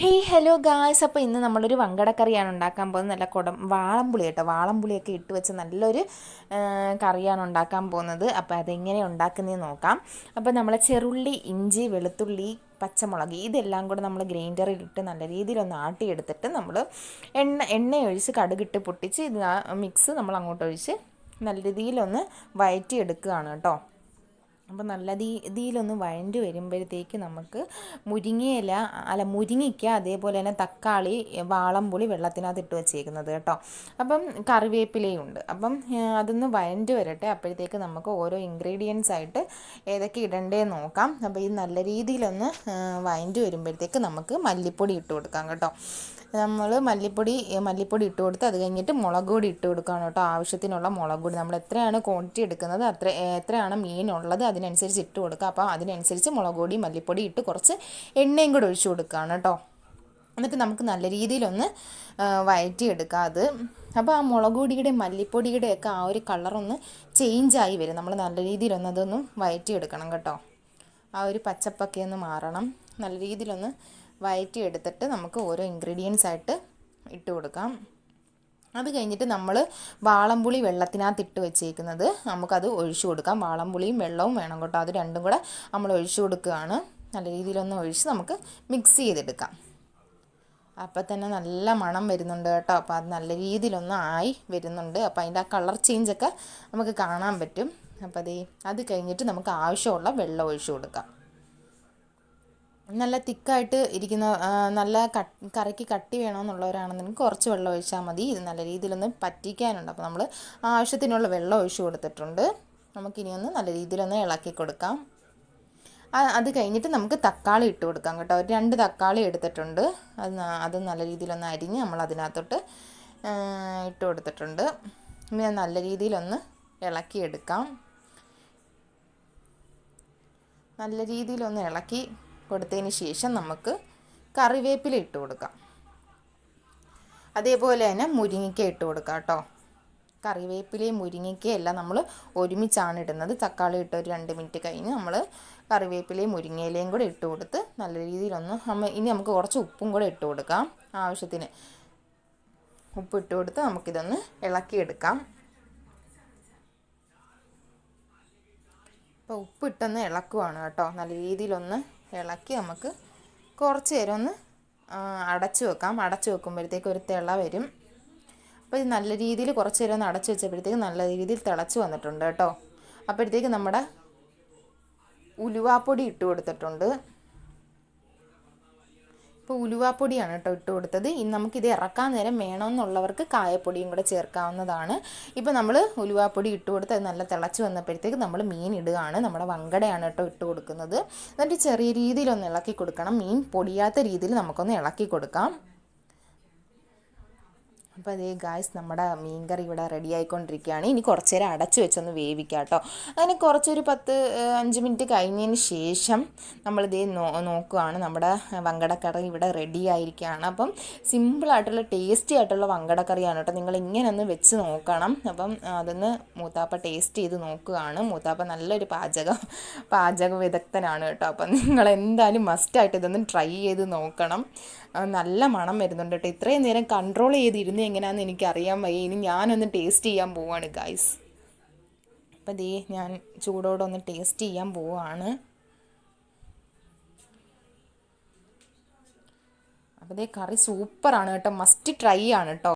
Hey hello guys അപ്പോൾ ഇന്ന് നമ്മളൊരു വങ്കടക്കറിയാണ് ഉണ്ടാക്കാൻ പോകുന്നത്. നല്ല കുടം വാളംപുളി കേട്ടോ. വാളംപുളിയൊക്കെ ഇട്ട് വെച്ച് നല്ലൊരു കറിയാണ് ഉണ്ടാക്കാൻ പോകുന്നത്. അപ്പോൾ അതെങ്ങനെ ഉണ്ടാക്കുന്നതെന്ന് നോക്കാം. അപ്പോൾ നമ്മൾ ചെറുള്ളി ഇഞ്ചി വെളുത്തുള്ളി പച്ചമുളക് ഇതെല്ലാം കൂടെ നമ്മൾ ഗ്രൈൻഡറിൽ ഇട്ട് നല്ല രീതിയിലൊന്ന് ആട്ടിയെടുത്തിട്ട് നമ്മൾ എണ്ണ എണ്ണ ഒഴിച്ച് കടുകിട്ട് പൊട്ടിച്ച് ഇത് മിക്സ് നമ്മൾ അങ്ങോട്ട് ഒഴിച്ച് നല്ല രീതിയിലൊന്ന് വയറ്റിയെടുക്കുകയാണ് കേട്ടോ. അപ്പോൾ നല്ല രീതിയിലൊന്ന് വഴണ്ടി വരുമ്പോഴത്തേക്ക് നമുക്ക് മുരിങ്ങയില അല്ല മുരിങ്ങയ്ക്ക അതേപോലെ തന്നെ തക്കാളി വാളംപുളി വെള്ളത്തിനകത്ത് ഇട്ട് വെച്ചേക്കുന്നത് കേട്ടോ. അപ്പം കറിവേപ്പിലയും ഉണ്ട് അപ്പം അതൊന്ന് വഴണ്ടി വരട്ടെ. അപ്പോഴത്തേക്ക് നമുക്ക് ഓരോ ഇൻഗ്രീഡിയൻസ് ആയിട്ട് ഏതൊക്കെ ഇടണ്ടേ നോക്കാം. അപ്പോൾ ഇത് നല്ല രീതിയിലൊന്ന് വഴണ്ടി വരുമ്പോഴത്തേക്ക് നമുക്ക് മല്ലിപ്പൊടി ഇട്ട് കൊടുക്കാം കേട്ടോ. നമ്മൾ മല്ലിപ്പൊടി മല്ലിപ്പൊടി ഇട്ട് കൊടുത്ത് അത് കഴിഞ്ഞിട്ട് മുളക് പൊടി ഇട്ട് കൊടുക്കുകയാണ് കേട്ടോ. ആവശ്യത്തിനുള്ള മുളക് പൊടി. നമ്മൾ എത്രയാണ് ക്വാണ്ടിറ്റി എടുക്കുന്നത് അത്ര എത്രയാണ് മീനുള്ളത് അതിനനുസരിച്ച് ഇട്ട് കൊടുക്കുക. അപ്പോൾ അതിനനുസരിച്ച് മുളക് പൊടി മല്ലിപ്പൊടി ഇട്ട് കുറച്ച് എണ്ണയും കൂടെ ഒഴിച്ചു കൊടുക്കുകയാണ് കേട്ടോ. എന്നിട്ട് നമുക്ക് നല്ല രീതിയിലൊന്ന് വയറ്റിയെടുക്കാം അത്. അപ്പോൾ ആ മുളക് പൊടിയുടെ മല്ലിപ്പൊടിയുടെ ഒക്കെ ആ ഒരു കളറൊന്ന് ചേഞ്ചായി വരും. നമ്മൾ നല്ല രീതിയിലൊന്ന് അതൊന്ന് വയറ്റിയെടുക്കണം കേട്ടോ. ആ ഒരു പച്ചപ്പൊക്കെ ഒന്ന് മാറണം. നല്ല രീതിയിലൊന്ന് വയറ്റി എടുത്തിട്ട് നമുക്ക് ഓരോ ഇൻഗ്രീഡിയൻസ് ആയിട്ട് ഇട്ട് കൊടുക്കാം. അത് കഴിഞ്ഞിട്ട് നമ്മൾ വാളംപുളി വെള്ളത്തിനകത്ത് ഇട്ട് വെച്ചേക്കുന്നത്. നമുക്കത് ഒഴിച്ചു കൊടുക്കാം. വാളംപുളിയും വെള്ളവും വേണം കേട്ടോ. അത് രണ്ടും കൂടെ നമ്മൾ ഒഴിച്ചു കൊടുക്കുകയാണ്. നല്ല രീതിയിലൊന്ന് ഒഴിച്ച് നമുക്ക് മിക്സ് ചെയ്തെടുക്കാം. അപ്പം തന്നെ നല്ല മണം വരുന്നുണ്ട് കേട്ടോ. അപ്പോൾ അത് നല്ല രീതിയിലൊന്ന് ആയി വരുന്നുണ്ട്. അപ്പോൾ അതിന്റെ ആ കളർ ചേഞ്ചൊക്കെ നമുക്ക് കാണാൻ പറ്റും. അപ്പോൾ അതേ അത് കഴിഞ്ഞിട്ട് നമുക്ക് ആവശ്യമുള്ള വെള്ളം ഒഴിച്ചു കൊടുക്കാം. നല്ല തിക്കായിട്ട് ഇരിക്കുന്ന നല്ല കറിക്ക് കട്ടി വേണമെന്നുള്ളവരാണെന്നുണ്ടെങ്കിൽ കുറച്ച് വെള്ളം ഒഴിച്ചാൽ മതി. ഇത് നല്ല രീതിയിലൊന്ന് പറ്റിക്കാനുണ്ട്. അപ്പോൾ നമ്മൾ ആവശ്യത്തിനുള്ള വെള്ളം ഒഴിച്ചു കൊടുത്തിട്ടുണ്ട്. നമുക്കിനി ഒന്ന് നല്ല രീതിയിലൊന്ന് ഇളക്കി കൊടുക്കാം. അത് കഴിഞ്ഞിട്ട് നമുക്ക് തക്കാളി ഇട്ട് കൊടുക്കാം കേട്ടോ. ഒരു രണ്ട് തക്കാളി എടുത്തിട്ടുണ്ട്. അത് അത് നല്ല രീതിയിലൊന്ന് അരിഞ്ഞ് നമ്മൾ അതിനകത്തോട്ട് ഇട്ട് കൊടുത്തിട്ടുണ്ട്. ഇനി നല്ല രീതിയിലൊന്ന് ഇളക്കിയെടുക്കാം നല്ല രീതിയിലൊന്ന് ഇളക്കി കൊടുത്തതിന് ശേഷം നമുക്ക് കറിവേപ്പില ഇട്ട് കൊടുക്കാം. അതേപോലെ തന്നെ മുരിങ്ങയ്ക്ക ഇട്ട് കൊടുക്കാം കേട്ടോ. കറിവേപ്പിലയും മുരിങ്ങയ്ക്കയും എല്ലാം നമ്മൾ ഒരുമിച്ചാണ് ഇടുന്നത്. തക്കാളി ഇട്ട് ഒരു രണ്ട് മിനിറ്റ് കഴിഞ്ഞ് നമ്മൾ കറിവേപ്പിലയും മുരിങ്ങയിലയും കൂടെ ഇട്ട് കൊടുത്ത് നല്ല രീതിയിലൊന്ന് നമ്മൾ ഇനി നമുക്ക് കുറച്ച് ഉപ്പും കൂടെ ഇട്ട് കൊടുക്കാം ആവശ്യത്തിന്. ഉപ്പ് ഇട്ട് കൊടുത്ത് നമുക്കിതൊന്ന് ഇളക്കിയെടുക്കാം അപ്പോൾ ഉപ്പിട്ടൊന്ന് ഇളക്കുവാണ് കേട്ടോ. നല്ല രീതിയിലൊന്ന് ഇളക്കി നമുക്ക് കുറച്ച് നേരം ഒന്ന് അടച്ചു വെക്കാം. അടച്ചു വെക്കുമ്പോഴത്തേക്ക് ഒരു തിള വരും. അപ്പോൾ ഇത് നല്ല രീതിയിൽ കുറച്ച് നേരം ഒന്ന് അടച്ചു വെച്ചപ്പോഴത്തേക്ക് നല്ല രീതിയിൽ തിളച്ച് വന്നിട്ടുണ്ട് കേട്ടോ. അപ്പോഴത്തേക്ക് നമ്മുടെ ഉലുവാപ്പൊടി ഇട്ട് കൊടുത്തിട്ടുണ്ട്. ഇപ്പോൾ ഉലുവാപ്പൊടിയാണ് കേട്ടോ ഇട്ട് കൊടുത്തത്. ഇനി നമുക്കിത് ഇറക്കാൻ നേരം വേണമെന്നുള്ളവർക്ക് കായപ്പൊടിയും കൂടെ ചേർക്കാവുന്നതാണ്. ഇപ്പോൾ നമ്മൾ ഉലുവാപ്പൊടി ഇട്ട് കൊടുത്ത് അത് നല്ല തിളച്ച് വന്നപ്പോഴത്തേക്ക് നമ്മൾ മീൻ ഇടുകയാണ്. നമ്മുടെ വങ്കടയാണ് കേട്ടോ ഇട്ട് കൊടുക്കുന്നത്. എന്നിട്ട് ചെറിയ രീതിയിലൊന്ന് ഇളക്കി കൊടുക്കണം. മീൻ പൊടിയാത്ത രീതിയിൽ നമുക്കൊന്ന് ഇളക്കി കൊടുക്കാം. അപ്പോൾ അതേ ഗായ്സ് നമ്മുടെ മീൻകറി ഇവിടെ റെഡി ആയിക്കൊണ്ടിരിക്കുകയാണ്. ഇനി കുറച്ച് നേരം അടച്ചു വെച്ചൊന്ന് വേവിക്കാം കേട്ടോ. അങ്ങനെ കുറച്ചൊരു പത്ത് അഞ്ച് മിനിറ്റ് കഴിഞ്ഞതിന് ശേഷം നമ്മളിതേ നോ നോക്കുകയാണ് നമ്മുടെ വങ്കടക്കറി ഇവിടെ റെഡി ആയിരിക്കുകയാണ്. അപ്പം സിമ്പിളായിട്ടുള്ള ടേസ്റ്റി ആയിട്ടുള്ള വങ്കടക്കറിയാണ് കേട്ടോ. നിങ്ങൾ ഇങ്ങനെ ഒന്ന് വെച്ച് നോക്കണം. അപ്പം അതൊന്ന് മൂത്താപ്പ ടേസ്റ്റ് ചെയ്ത് നോക്കുകയാണ് മൂത്താപ്പ നല്ലൊരു പാചക പാചക വിദഗ്ധനാണ് കേട്ടോ. അപ്പം നിങ്ങൾ എന്തായാലും മസ്റ്റായിട്ട് ഇതൊന്ന് ട്രൈ ചെയ്ത് നോക്കണം. നല്ല മണം വരുന്നുണ്ട് കേട്ടോ. ഇത്രയും നേരം കൺട്രോൾ ചെയ്തിരുന്ന് എങ്ങനെയാണെന്ന് എനിക്കറിയാൻ വയ്യ. ഇനി ഞാനൊന്ന് ടേസ്റ്റ് ചെയ്യാൻ പോവാണ് ഗൈസ് അപ്പം ദേ ഞാൻ ചൂടോടെ ഒന്ന് ടേസ്റ്റ് ചെയ്യാൻ പോവാണ്. അപ്പോൾ ദേ കറി സൂപ്പറാണ് കേട്ടോ. മസ്റ്റ് ട്രൈ ആണ് കേട്ടോ.